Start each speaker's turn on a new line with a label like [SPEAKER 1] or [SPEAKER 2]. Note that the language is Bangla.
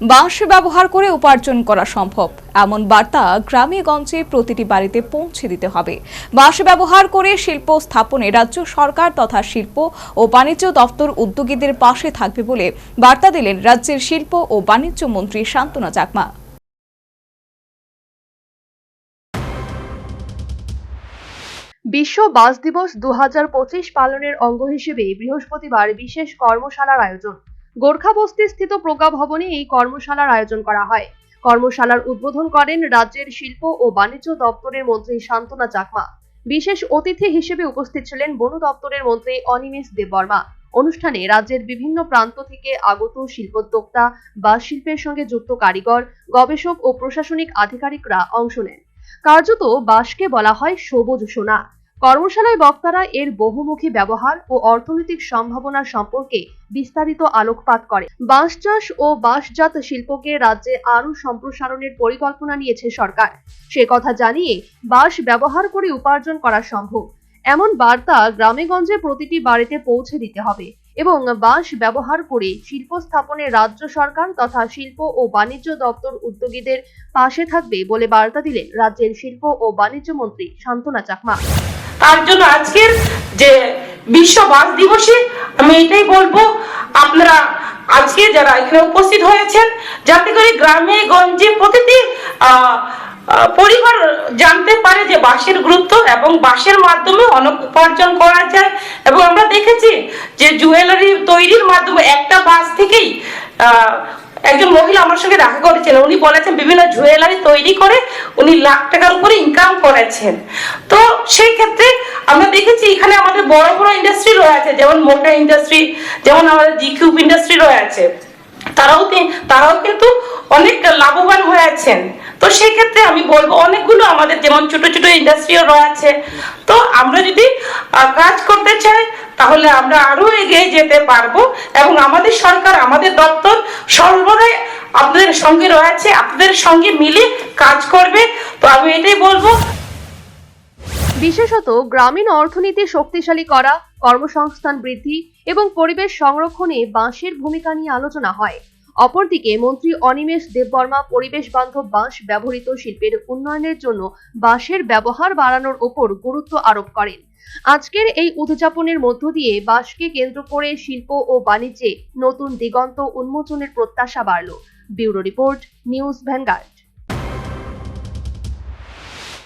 [SPEAKER 1] বাঁশ ব্যবহার করে উপার্জন করা সম্ভব। এমন বার্তা গ্রামে গঞ্জে প্রতিটি বাড়িতে পৌঁছে দিতে হবে। বাঁশ ব্যবহার করে শিল্প স্থাপনে রাজ্য সরকার তথা শিল্প ও বাণিজ্য দপ্তর উদ্যোগীদের পাশে থাকবে বলে বার্তা দিলেন রাজ্যের শিল্প ও বাণিজ্য মন্ত্রী শান্তনা চাকমা।
[SPEAKER 2] বিশ্ব বাস দিবস দু হাজার পঁচিশ পালনের অঙ্গ হিসেবে বৃহস্পতিবার বিশেষ কর্মশালার আয়োজন। গোর্খা বস্তি স্থিত প্রজ্ঞা ভবনে এই কর্মশালার আয়োজন করা হয়। কর্মশালার উদ্বোধন করেন রাজ্যের শিল্প ও বাণিজ্য দপ্তরের মন্ত্রী শান্তনা চাকমা। বিশেষ অতিথি হিসেবে উপস্থিত ছিলেন বন দপ্তরের মন্ত্রী অনিমেষ দেববর্মা। অনুষ্ঠানে রাজ্যের বিভিন্ন প্রান্ত থেকে আগত শিল্পোদ্যোক্তা বা শিল্পের সঙ্গে যুক্ত কারিগর, গবেষক ও প্রশাসনিক আধিকারিকরা অংশ নেন। কার্যত বাঁশকে বলা হয় সবুজ সোনা। কর্মশালায় বক্তারা এর বহুমুখী ব্যবহার ও অর্থনৈতিক সম্ভাবনা সম্পর্কে বিস্তারিত আলোকপাত করে। বাঁশ চাষ ও বাঁশজাত শিল্পকে রাজ্যে আরও সম্প্রসারণের পরিকল্পনা নিয়েছে সরকার। সে কথা জানিয়ে বাঁশ ব্যবহার করে উপার্জন করা সম্ভব। এমন বার্তা গ্রামেগঞ্জে প্রতিটি বাড়িতে পৌঁছে দিতে হবে এবং বাঁশ ব্যবহার করে শিল্প স্থাপনে রাজ্য সরকার তথা শিল্প ও বাণিজ্য দপ্তর উদ্যোগীদের পাশে থাকবে বলে বার্তা দিলেন রাজ্যের শিল্প ও বাণিজ্য মন্ত্রী শান্তনা চাকমা।
[SPEAKER 3] তার জন্য আজকের যে বিশ্ব বাস দিবসে আমি এটাই বলব, আপনারা আজকে যারা এখানে উপস্থিত হয়েছেন, যাতে করে গ্রামে, গঞ্জে প্রতিটি পরিবার জানতে পারে যে বাঁশের গুরুত্ব এবং বাঁশের মাধ্যমে অনেক উপার্জন করা যায়। এবং আমরা দেখেছি যে জুয়েলারি তৈরির মাধ্যমে একটা বাঁশ থেকেই একজন মহিলা আমার সঙ্গে দেখা করেছেন। উনি বলেছেন, বিভিন্ন জুয়েলারি তৈরি করে উনি লাখ টাকার উপরে ইনকাম করেছেন। তো সেই ক্ষেত্রে আমরা দেখেছি এখানে আমাদের বড় বড় ইন্ডাস্ট্রি রয়েছে যেমন মোটা ইন্ডাস্ট্রি যেমন আমাদের জিকিউব ইন্ডাস্ট্রি রয়েছে তারাও তারাও কিন্তু অনেক লাভবান হয়েছেন তো সেই ক্ষেত্রে আমি বলব, অনেকগুলো আমাদের যেমন ছোট ছোট ইন্ডাস্ট্রিও রয়েছে তো আমরা যদি কাজ করতে চাই, তাহলে আমরা আরও এগিয়ে যেতে পারব এবং আমাদের সরকার, আমাদের দপ্তর সর্বদাই আপনাদের সঙ্গে রয়েছে, আপনাদের সঙ্গে মিলে কাজ করবে
[SPEAKER 2] বিশেষত গ্রামীণ অর্থনীতি শক্তিশালী করা, কর্মসংস্থান বৃদ্ধি এবং পরিবেশ সংরক্ষণে বাঁশের ভূমিকা নিয়ে আলোচনা হয়। অপরদিকে মন্ত্রী অনিমেষ দেববর্মা পরিবেশ বান্ধব বাঁশ ব্যবহৃত শিল্পের উন্নয়নের জন্য বাঁশের ব্যবহার বাড়ানোর ওপর গুরুত্ব আরোপ করেন। আজকের এই উদযাপনের মধ্য দিয়ে বাঁশকে কেন্দ্র করে শিল্প ও বাণিজ্যে নতুন দিগন্ত উন্মোচনের প্রত্যাশা বাড়ল। Bureau report, News Vanguard.